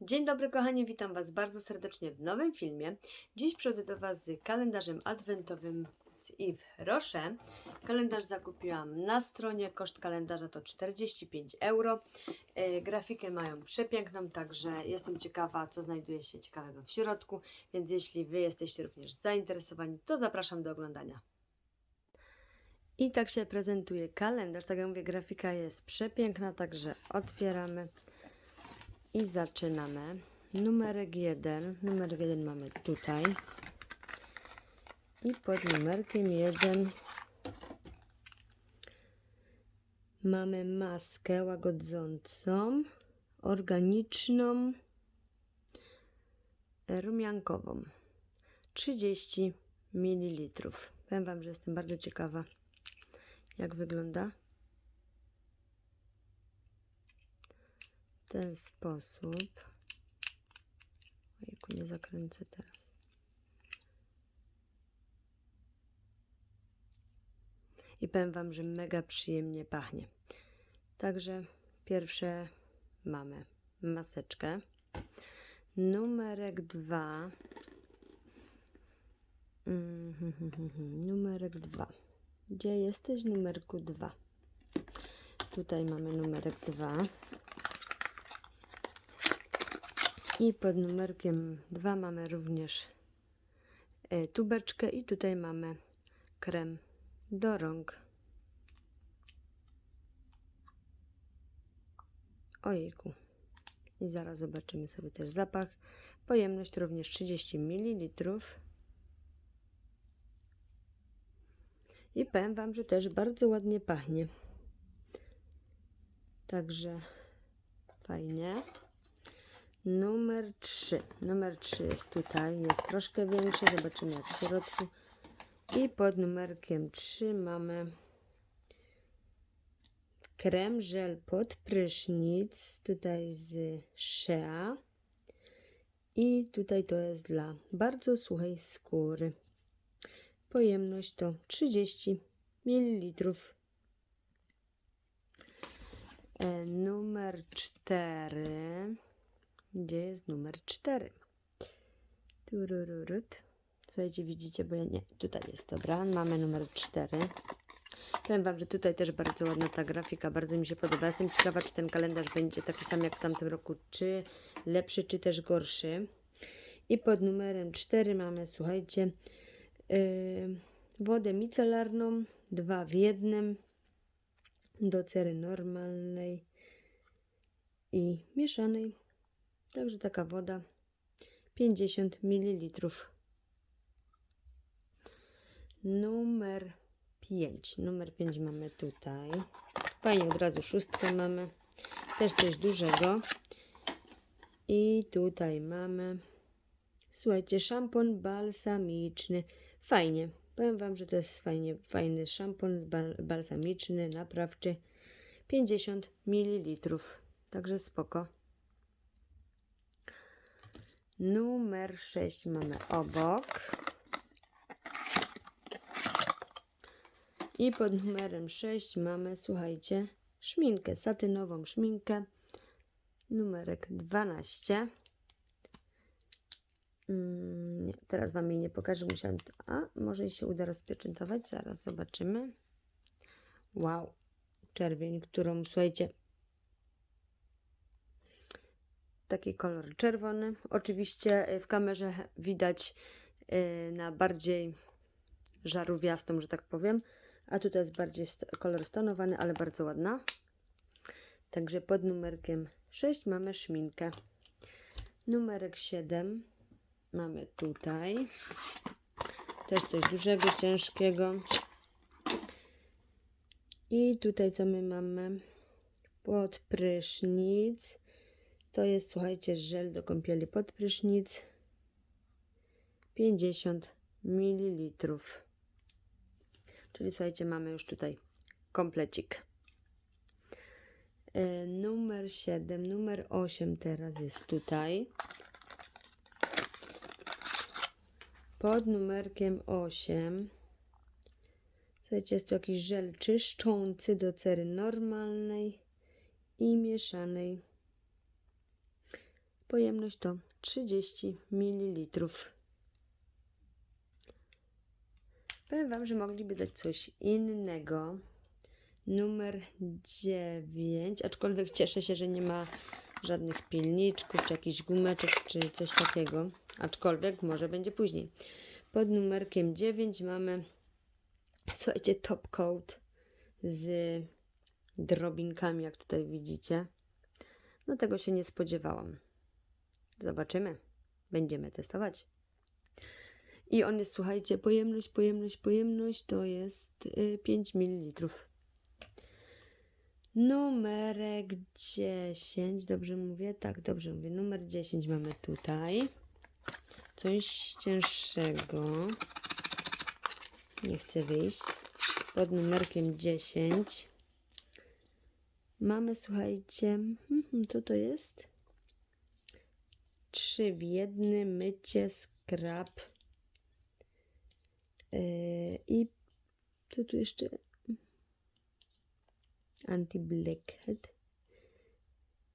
Dzień dobry kochani, witam Was bardzo serdecznie w nowym filmie. Dziś przychodzę do Was z kalendarzem adwentowym z Yves Rocher. Kalendarz zakupiłam na stronie, koszt kalendarza to 45 euro. E, grafikę mają przepiękną, także jestem ciekawa, co znajduje się ciekawego w środku, więc jeśli Wy jesteście również zainteresowani, to zapraszam do oglądania. I tak się prezentuje kalendarz. Tak jak mówię, grafika jest przepiękna, także otwieramy. I zaczynamy. Numerek 1. Numerek 1 mamy tutaj. I pod numerkiem 1 mamy maskę łagodzącą, organiczną, rumiankową. 30 ml. Powiem Wam, że jestem bardzo ciekawa, jak wygląda. Ten sposób. Ojku, nie zakręcę teraz. I powiem Wam, że mega przyjemnie pachnie. Także pierwsze mamy maseczkę. Numerek dwa. Numerek dwa. Gdzie jesteś, numerku dwa? Tutaj mamy numerek dwa. I pod numerkiem 2 mamy również e, tubeczkę i tutaj mamy krem do rąk. Ojejku. I zaraz zobaczymy sobie też zapach. Pojemność również 30 ml. I powiem Wam, że też bardzo ładnie pachnie. Także fajnie. Numer 3. Numer 3 jest tutaj. Jest troszkę większy. Zobaczymy jak w środku. I pod numerkiem 3 mamy krem żel pod prysznic. Tutaj z Shea. I tutaj to jest dla bardzo suchej skóry. Pojemność to 30 ml. E, numer 4. Gdzie jest numer 4? Turururut. Słuchajcie, widzicie, bo ja nie. Tutaj jest, dobra. Mamy numer 4. Powiem Wam, że tutaj też bardzo ładna ta grafika, bardzo mi się podoba. Jestem ciekawa, czy ten kalendarz będzie taki sam jak w tamtym roku, czy lepszy, czy też gorszy. I pod numerem 4 mamy, słuchajcie, yy, wodę micelarną, dwa w jednym, do cery normalnej i mieszanej. Także taka woda 50 ml. Numer 5. Numer 5 mamy tutaj. Fajnie, od razu szóstkę mamy. Też coś dużego. I tutaj mamy, słuchajcie, szampon balsamiczny. Fajnie. Powiem Wam, że to jest fajnie, fajny szampon bal, balsamiczny, naprawczy. 50 ml. Także spoko. Numer 6 mamy obok. I pod numerem 6 mamy, słuchajcie, szminkę, satynową szminkę. Numerek 12. Mm, teraz Wam jej nie pokażę, musiałam... A, może się uda rozpieczętować, zaraz zobaczymy. Wow, czerwień, którą, słuchajcie, taki kolor czerwony. Oczywiście y, w kamerze widać y, na bardziej żarówiastą, że tak powiem, a tutaj jest bardziej kolor stonowany, ale bardzo ładna. Także pod numerkiem 6 mamy szminkę. Numerek 7 mamy tutaj. Też coś dużego, ciężkiego. I tutaj co my mamy? Pod prysznic. To jest, słuchajcie, żel do kąpieli pod prysznic. 50 ml. Czyli słuchajcie, mamy już tutaj komplecik. E, numer 7, numer 8 teraz jest tutaj. Pod numerkiem 8 Słuchajcie, jest to jakiś żel czyszczący do cery normalnej i mieszanej Pojemność to 30 ml. Powiem Wam, że mogliby dać coś innego. Numer 9, aczkolwiek cieszę się, że nie ma żadnych pilniczków, czy jakichś gumeczek, czy coś takiego. Aczkolwiek może będzie później. Pod numerkiem 9 mamy, słuchajcie, top coat z drobinkami, jak tutaj widzicie. No tego się nie spodziewałam. Zobaczymy. Będziemy testować. I on jest, słuchajcie, pojemność, pojemność, pojemność to jest y, 5 ml. Numerek 10, dobrze mówię? Tak, dobrze mówię. Numer 10 mamy tutaj. Coś cięższego. Nie chcę wyjść. Pod numerkiem 10 mamy, słuchajcie, mhm, co to jest? Trzy w jednym mycie skrap. Yy, I co tu jeszcze? Anti-blackhead.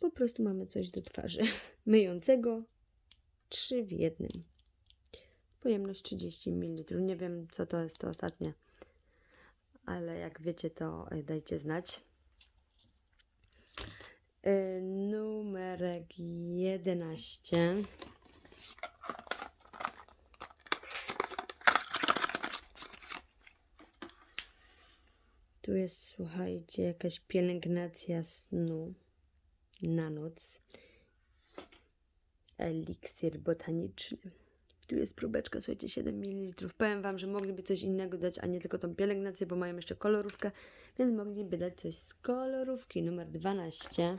Po prostu mamy coś do twarzy. Myjącego. Trzy w jednym. Pojemność 30 ml. Nie wiem, co to jest to ostatnie. Ale jak wiecie, to y, dajcie znać. Y, Numerek 11. Tu jest, słuchajcie, jakaś pielęgnacja snu na noc. Eliksir botaniczny. Tu jest próbeczka, słuchajcie, 7 ml. Powiem Wam, że mogliby coś innego dać, a nie tylko tą pielęgnację, bo mają jeszcze kolorówkę, więc mogliby dać coś z kolorówki numer 12.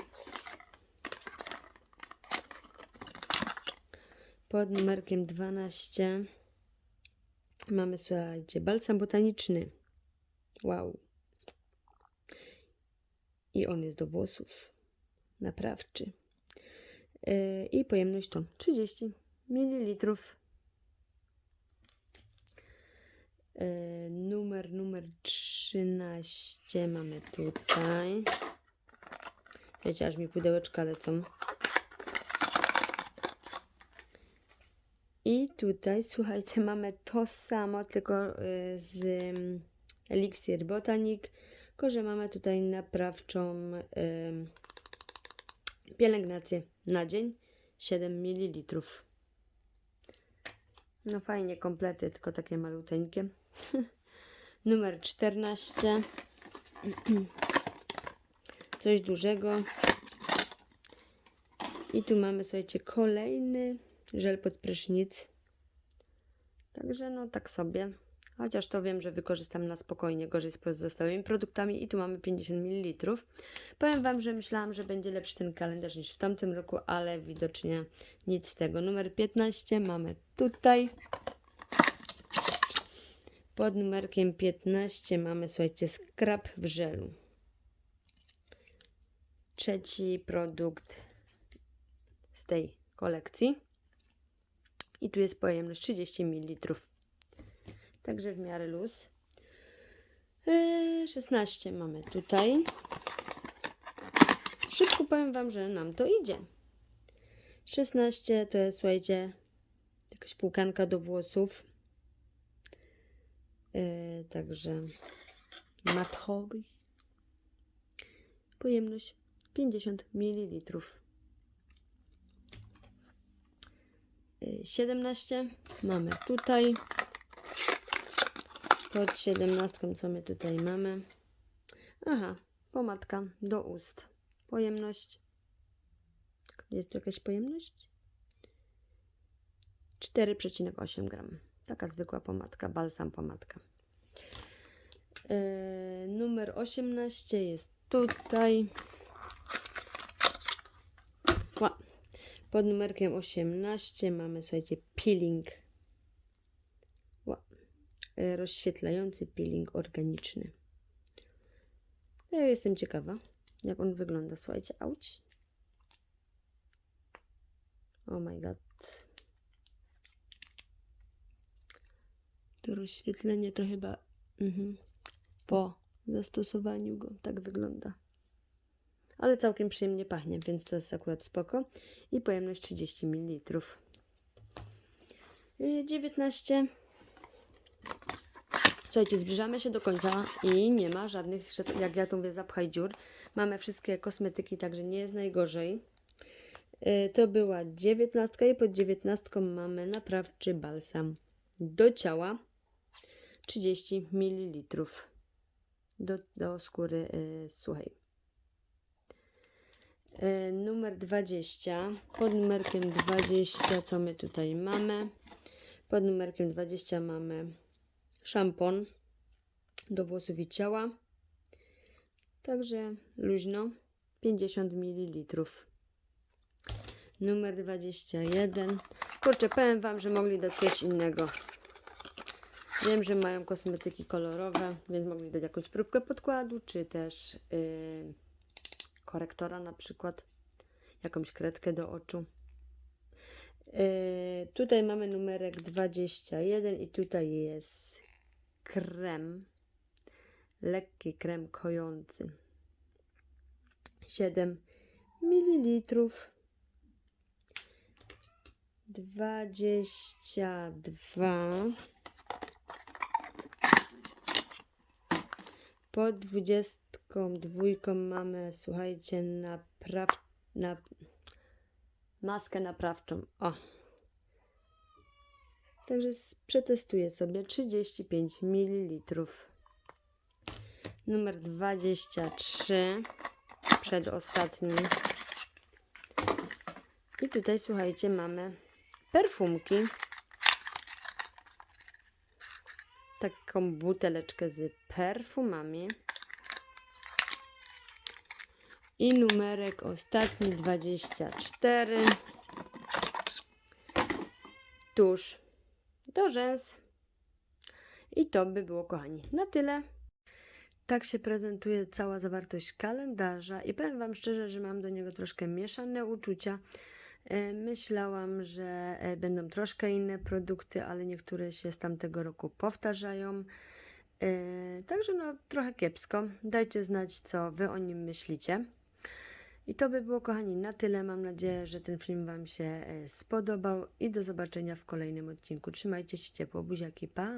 Pod numerkiem 12 mamy, słuchajcie, balsam botaniczny. Wow. I on jest do włosów. Naprawczy. Yy, I pojemność to 30 ml. Yy, numer, numer 13 mamy tutaj. Wiecie, aż mi pudełeczka lecą. I tutaj, słuchajcie, mamy to samo, tylko yy, z ym, Elixir Botanic, tylko że mamy tutaj naprawczą pielęgnację na dzień 7 ml. No fajnie, komplety, tylko takie maluteńkie. Numer 14. Coś dużego. I tu mamy, słuchajcie, kolejny żel pod prysznic. Także no tak sobie. Chociaż to wiem, że wykorzystam na spokojnie, gorzej z pozostałymi produktami. I tu mamy 50 ml. Powiem Wam, że myślałam, że będzie lepszy ten kalendarz niż w tamtym roku, ale widocznie nic z tego. Numer 15 mamy tutaj. Pod numerkiem 15 mamy, słuchajcie, skrap w żelu. Trzeci produkt z tej kolekcji. I tu jest pojemność 30 ml. Także w miarę luz. Eee, 16 mamy tutaj. Szybko powiem Wam, że nam to idzie. 16 to jest, słuchajcie, jakaś półkanka do włosów. Eee, także matowy. Pojemność 50 ml. 17 mamy tutaj. Pod 17 co my tutaj mamy? Aha, pomadka do ust. Pojemność. Jest tu jakaś pojemność? 4,8 gram. Taka zwykła pomadka, balsam pomadka. Yy, numer 18 jest tutaj. Ła. Pod numerkiem 18 mamy, słuchajcie, peeling. Ła. Yy, rozświetlający peeling organiczny. Ja jestem ciekawa, jak on wygląda. Słuchajcie, auć. Oh my god. To rozświetlenie to chyba mhm, po zastosowaniu go tak wygląda. ale całkiem przyjemnie pachnie, więc to jest akurat spoko. I pojemność 30 ml. Y, 19. Słuchajcie, zbliżamy się do końca i nie ma żadnych, jak ja tu mówię, zapchaj dziur. Mamy wszystkie kosmetyki, także nie jest najgorzej. Y, To była dziewiętnastka i pod dziewiętnastką mamy naprawczy balsam do ciała 30 ml do, do skóry y, suchej. Y, numer 20. Pod numerkiem 20 co my tutaj mamy? Pod numerkiem 20 mamy szampon do włosów i ciała. Także luźno 50 ml. Numer 21. Kurczę, powiem Wam, że mogli dać coś innego. Wiem, że mają kosmetyki kolorowe, więc mogli dać jakąś próbkę podkładu, czy też yy, korektora na przykład, jakąś kredkę do oczu. Yy, tutaj mamy numerek 21 i tutaj jest krem, lekki krem kojący. 7 ml. 22 pod 22 mamy, słuchajcie, napraw... Na... maskę naprawczą. O. Także przetestuję sobie 35 ml. Numer 23 przedostatni. I tutaj słuchajcie, mamy perfumki. Taką buteleczkę z perfumami. I numerek ostatni 24. Tuż do rzęs. I to by było, kochani, na tyle. Tak się prezentuje cała zawartość kalendarza i powiem Wam szczerze, że mam do niego troszkę mieszane uczucia. E, Myślałam, że e, będą troszkę inne produkty, ale niektóre się z tamtego roku powtarzają. E, Także no trochę kiepsko. Dajcie znać, co Wy o nim myślicie. I to by było, kochani, na tyle. Mam nadzieję, że ten film Wam się spodobał i do zobaczenia w kolejnym odcinku. Trzymajcie się ciepło, buziaki, pa!